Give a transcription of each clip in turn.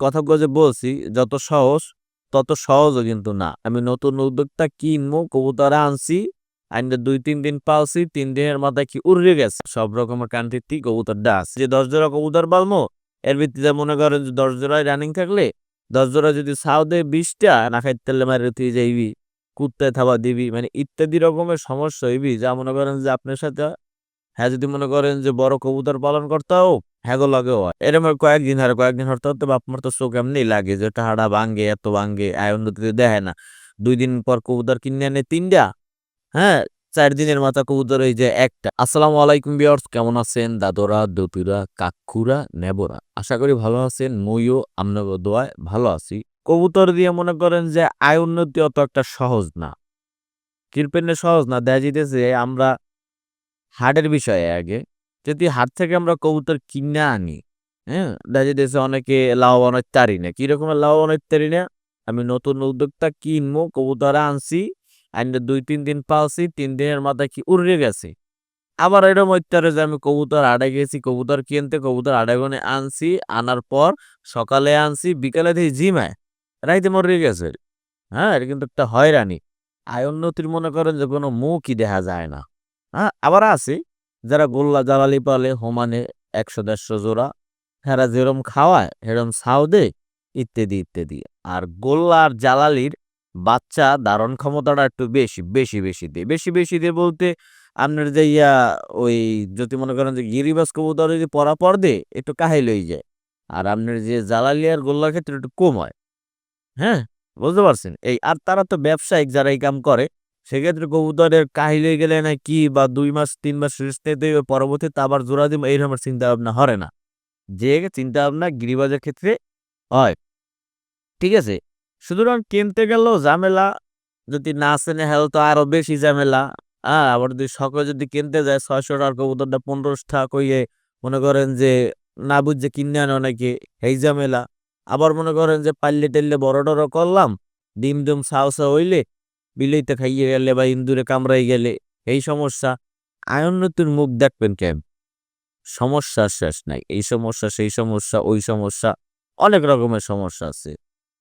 কথা যে বলছি, যত সহজ, তত সহজও কিন্তু না। আমি নতুন উদ্যোগটা কিনবো, কবুতর আনছি আইনটা দুই, তিন দিন পালছি, তিন দিনের মাথায় কি উড়ে গেছে? সব রকমের কান্ট্রিতে কবুতরটা আছে। যে দশ জোড়া কবুতর পালমো এর ভিত্তিতে মনে করেন যে দশ জোড়ায় রানিং থাকলে, দশ জোড়া যদি সাউ দেয় বিশটা, না খাইতে মারে তুই যাইবি, কুত্তায় থাবা দিবি মানে ইত্যাদি রকমের সমস্যা হইবি। যা মনে করেন যে আপনার সাথে হ্যাঁ যদি মনে করেন যে বড় কবুতর পালন করতে হোক হ্যাগো লাগে হয়। এরম কয়েকদিন হারে কয়েকদিন হরতে হতে বাপমার তো চোখ এমনি লাগে যে টাহাড়া ভাঙ্গে এত ভাঙ্গে আয় উন্নতিতে দেখে না। দুই দিন পর কবুতর কিনে আনে তিনটা হ্যাঁ? চার দিনের মাথা কবুতর এই যে একটা। আসসালামু আলাইকুম বিয়ার্স কেমন আছেন? দাদরা, দতুরা, কাকুরা, নেবরা? আশা করি ভালো আছেন, মইও আপনাকে দোয়ায় ভালো আছি। কবুতর দিয়ে মনে করেন যে আয় উন্নতি অত একটা সহজ না। কিরপেনে সহজ না দেখা যেতেছে আমরা হাটের বিষয়ে আগে যদি হাট থেকে আমরা কবুতর কিনে আনি হ্যাঁ? দেখা যেতেছে অনেকে লাভবান পারি না। কিরকমের লাভবান পারি না? আমি নতুন উদ্যোগটা কিনবো, কবুতর আনছি আইনটা দুই তিন দিন পালছি, তিন দিনের মাথায় কি উড়ে গেছে? আবার এরকম হইতারে যে আমি কবুতর আড়ে গেছি, কবুতর কিনতে, কবুতর আড়াই গনে আনছি, আনার পর সকালে আনছি, বিকালে দিয়ে জিমায় রাইতে মরে গেছে। হ্যাঁ এটা কিন্তু একটা হয়রানি। আয় উন্নতির মনে করেন যে কোনো মুখই দেখা যায় না। হ্যাঁ আবার আছে যারা গোল্লা জ্বালালি পালে, হোমানে একশো দেড়শো জোড়া, হেরা যেরম খাওয়ায়, হেরম ছাও দে ইত্যাদি ইত্যাদি। আর গোল্লা আর জ্বালালির বাচ্চা ধারণ ক্ষমতাটা একটু বেশি বেশি বেশি দিয়ে। বেশি বেশি দিয়ে বলতে আপনার যে ইয়া ওই যদি মনে করেন যে গিরিবাস কবুতর যদি পরা পর দে একটু কাহিল হয়ে যায়। আর আপনার যে জ্বালালি আর গোল্লার ক্ষেত্রে একটু কম হয়। হ্যাঁ বুঝতে পারছেন? এই আর তারা তো ব্যবসায়িক যারা এই কাম করে সেক্ষেত্রে কবুতরের কাহিল গেলে না কি বা দুই মাস, তিন মাস রেস্ট নিতে পরবর্তীতে আবার জোড়া দিব এইরকম চিন্তা ভাবনা হরে না। যে চিন্তা ভাবনা গিরিবাজের ক্ষেত্রে হয়। ঠিক আছে? সুতরাং কিনতে গেলেও ঝামেলা, যদি না চেনে হেল তো আরও বেশি ঝামেলা। হ্যাঁ আবার যদি সকলে যদি কিনতে যায় ছয়শো টাকার কবুতরটা পনেরোশো টাকা কইয়ে মনে করেন যে না বুঝছে কিনে আনে অনেকে এই ঝামেলা। আবার মনে করেন যে পাল্লে টাল্লে বড় টড় করলাম, ডিম ডিম সাহসা হইলে বিলেইতে খাইয়ে গেলে বা ইন্দুরে কামড়াই গেলে এই সমস্যা আয়ন্নতির মুখ দেখবেন কেন? সমস্যার শেষ নাই। এই সমস্যা, সেই সমস্যা, ওই সমস্যা, অনেক রকমের সমস্যা আছে।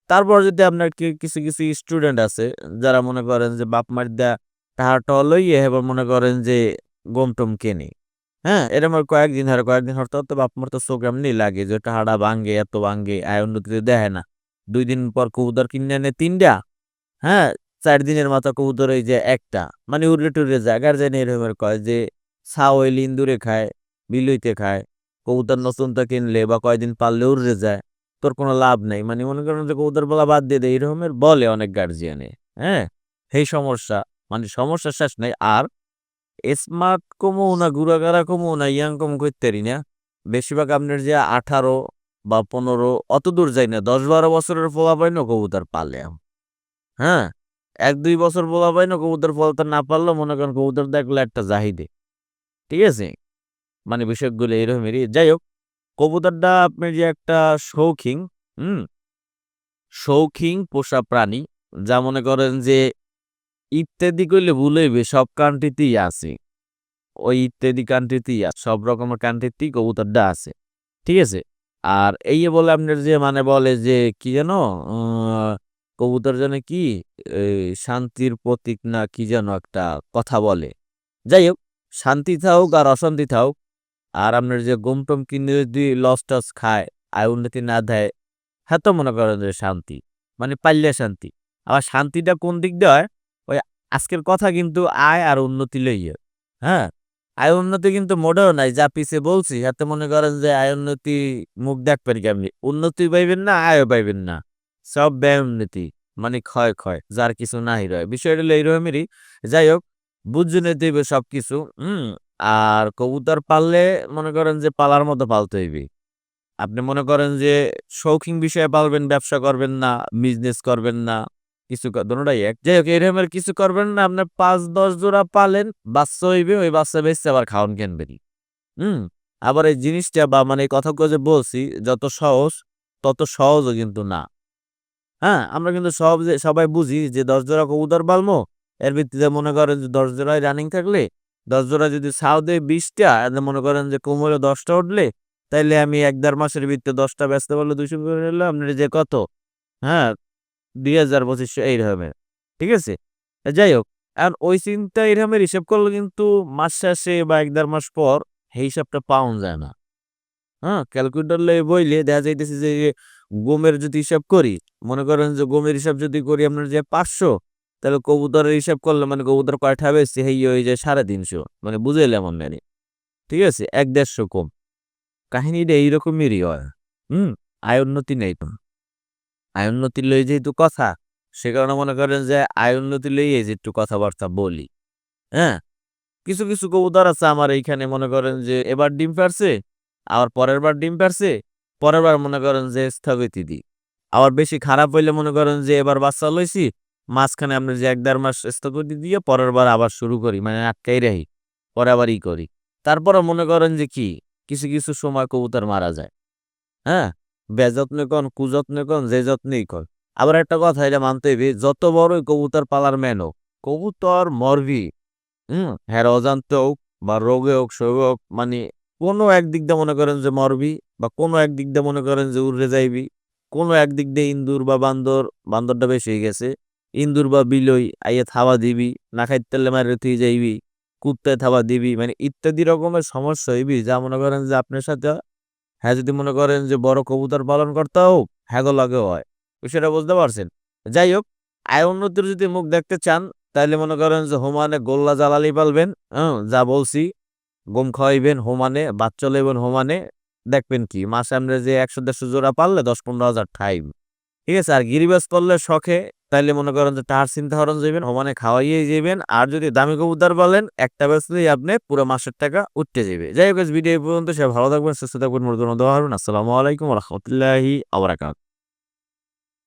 তারপর যদি আপনার কিছু কিছু স্টুডেন্ট আছে যারা মনে করেন যে বাপ মার দা টাহাটা লইয়ে এবার মনে করেন যে গম টম কেনে। হ্যাঁ এরকম আর কয়েকদিন হারে কয়েকদিন হরতে হতে বাপ মার তো চোখ এমনি লাগে যে টাহাটা ভাঙ্গে এত ভাঙ্গে আয় উন্নতিতে দেখে না। দুই দিন পর কবুতর কিনে আনে তিনটা হ্যাঁ চার দিনের মাথা কবুতর এই যে একটা মানে উড়লে টুড়ে যায়। গার্জেন এরকমের কয় যে ছাও ওই ইন্দুরে খায়, বিলইতে খায়, কবুতর নতুনটা কিনলে বা কয়দিন পারলে উড়ে যায়, তোর কোনো লাভ নেই। মানে মনে করেন যে কবুতর বলা বাদ দিয়ে দেয়, এরকমের বলে অনেক গার্জিয়ানে হ্যাঁ? সেই সমস্যা মানে সমস্যা শেষ নেই। আর স্মার্ট কমও না গুড়াগাড়া কমও না, ইয়াং কম করতে পারি না। বেশিরভাগ আপনার যে আঠারো বা পনেরো, অত দূর যাই না, দশ বারো বছরের ফলা পাই কবুতর পালে হ্যাঁ? এক দুই বছর বলা পাই না, কবুতর ফলতে না পারলেও মনে করেন কবুতর দেখলে একটা জাহিদে। ঠিক আছে? মানে বিষয়গুলো এরকমেরই যাই হোক, কবুতরটা আপনার যে একটা শৌখিন, হুম? শৌখিন পোষা প্রাণী, যা মনে করেন যে ইত্যাদি করলে ভুলেবে সব কান্ট্রিতেই আছে। ওই ইত্যাদি কান্ট্রিতেই আছে সব রকমের কান্ট্রিতেই কবুতরটা আছে। ঠিক আছে? আর এই বলে আপনার যে মানে বলে যে, কি যেন কবুতর যেন কি শান্তির প্রতীক না কি যেন একটা কথা বলে। যাই হোক, শান্তি থাকুক আর অশান্তি থাকুক, আর আপনার যে টম কিনে যদি লস টস খায়, আয় উন্নতি না দেয় হ্যাঁ তো মনে করেন যে শান্তি মানে পাল্লে শান্তি। আবার শান্তিটা কোন দিক দিয়ে হয়? ওই আজকের কথা কিন্তু আয় আর উন্নতি লইয়ে হ্যাঁ? আয় উন্নতি কিন্তু মোটেও নাই, যা পিছে বলছি হাতে মনে করেন যে আয় উন্নতি মুখ দেখবেন কেমনি। উন্নতি পাইবেন না, আয়ও পাইবেন না। সব ব্যয় উন্নতি মানে ক্ষয় ক্ষয়, যার কিছু নাই রয়। বিষয়টা হলো এইরকমেরই। যাই হোক বুঝে নিতে হইবে সব কিছু হুম? আর কবুতর পাললে মনে করেন যে পালার মতো পালতে হইবে। আপনি মনে করেন যে শৌখিন বিষয়ে পালবেন, ব্যবসা করবেন না বিজনেস করবেন না, কিছু দুটাই এক। যাই হোক এরকমের কিছু করবেন না, আপনি পাঁচ, দশ জোড়া পালেন, বাচ্চা হইবে, ওই বাচ্চা বেচতে আবার খাওয়ান কিনবেন। হুম? আবার এই জিনিসটা বা মানে কথাগুলো যে বলছি, যত সহজ, তত সহজও কিন্তু না। হ্যাঁ আমরা কিন্তু সব সবাই বুঝি যে, দশ জোড়া কবুতর পালমো এর ভিত্তিতে মনে করেন যে, দশ জোড়ায় রানিং থাকলে, দশ জোড়া যদি ছাও দেয় বিশটা মনে করেন যে কোমরে দশটা উঠলে, তাইলে আমি এক দেড় মাসের ভিত্তিতে দশটা ব্যস্ত বললে দুইশো করে নিলাম আপনার যে কত? হ্যাঁ দুই হাজার পঁচিশশো এইরকমের ঠিক আছে? যাই হোক আর ওই চিন্তা এরকমের হিসাব করলে কিন্তু মাস শেষে বা এক দেড় মাস পর হিসাবটা পাওয়া যায় না। হ্যাঁ ক্যালকুলেটর বইলে দেখা যাইতেছে যে গমের যদি হিসাব করি, মনে করেন যে গমের হিসাব যদি করি আপনার যে পাঁচশো, তাহলে কবুতরের হিসাব করলে মানে কবুতর কয়টা বেশি হেই হয়ে যায় সাড়ে তিনশো মানে বুঝাইলাম মানে ঠিক আছে? এক দেড়শো কম। কাহিনীটা এইরকমেরই হয়। হুম? আয় উন্নতি নেই তো। আয় উন্নতি লই যেহেতু কথা, সে কারণে মনে করেন যে আয় উন্নতি লই এই যে একটু কথাবার্তা বলি। হ্যাঁ? কিছু কিছু কবুতর আছে আমার এইখানে, মনে করেন যে এবার ডিম পারছে, আবার পরের বার ডিম পারছে পরের বার মনে করেন যে স্থগিতি দিই। আবার বেশি খারাপ হইলে মনে করেন যে এবার বাচ্চা লইছি, মাঝখানে আপনি যে এক দেড় মাস স্থগিতি দিয়ে পরের বার আবার শুরু করি মানে আটকাই রাখি, পরে আবার ই করি। তারপরে মনে করেন যে কি, কিছু কিছু সময় কবুতর মারা যায়। হ্যাঁ? বেযত্নে কন, কুযত্নে কন, যে যত্নেই কন আবার একটা কথা, এটা মানতে হইবে, যত বড়ই কবুতর পালার ম্যান হোক, কবুতর মরবি হুম? হ্যাঁ অজান্ত হোক বা রোগে হোক শোকে হোক মানে কোনো একদিক দিয়ে মনে করেন যে মরবি বা কোনো একদিক দিয়ে মনে করেন যে উড়ে যাইবি, কোনো একদিক দিয়ে ইন্দুর বা বান্দর, বান্দরটা বেশি হয়ে গেছে, ইন্দুর বা বিলই আইয়ে থাবা দিবি, না খাইতে মারে তুই যাইবি, কুত্তায় থাবা দিবি মানে ইত্যাদি রকমের সমস্যা হইবি, যা মনে করেন যে আপনার সাথে হ্যাঁ। যদি মনে করেন যে বড় কবুতর পালন করতে হোক হ্যাঁ লাগে হয়। সেটা বুঝতে পারছেন? যাই হোক, আয় উন্নতির যদি মুখ দেখতে চান তাহলে মনে করেন যে হোমানে গোল্লা জ্বালালি পালবেন হ্যাঁ যা বলছি। গম খাওয়াইবেন হোমানে বাচ্চা লইবেন হোমানে, দেখবেন কি? মাসে আমরা যে একশো, দেড়শো জোড়া পারলে দশ, পনেরো হাজার ঠাইব ঠিক আছে? আর গিরিবাস করলে শখে, তাইলে মনে করেন যে টাহার চিন্তা হরণ যাবেন হোমানে খাওয়াইয়ে যাবেন আর যদি দামি কবুতর বলেন একটা বেসলেই আপনি পুরো মাসের টাকা উঠতে যাবে যাই হোক ভিডিও পর্যন্ত। সে ভালো থাকবেন, সুস্থ থাকবেন মরদন হবেন আসসালামু আলাইকুম রহমতুল্লাহি আবরাকাত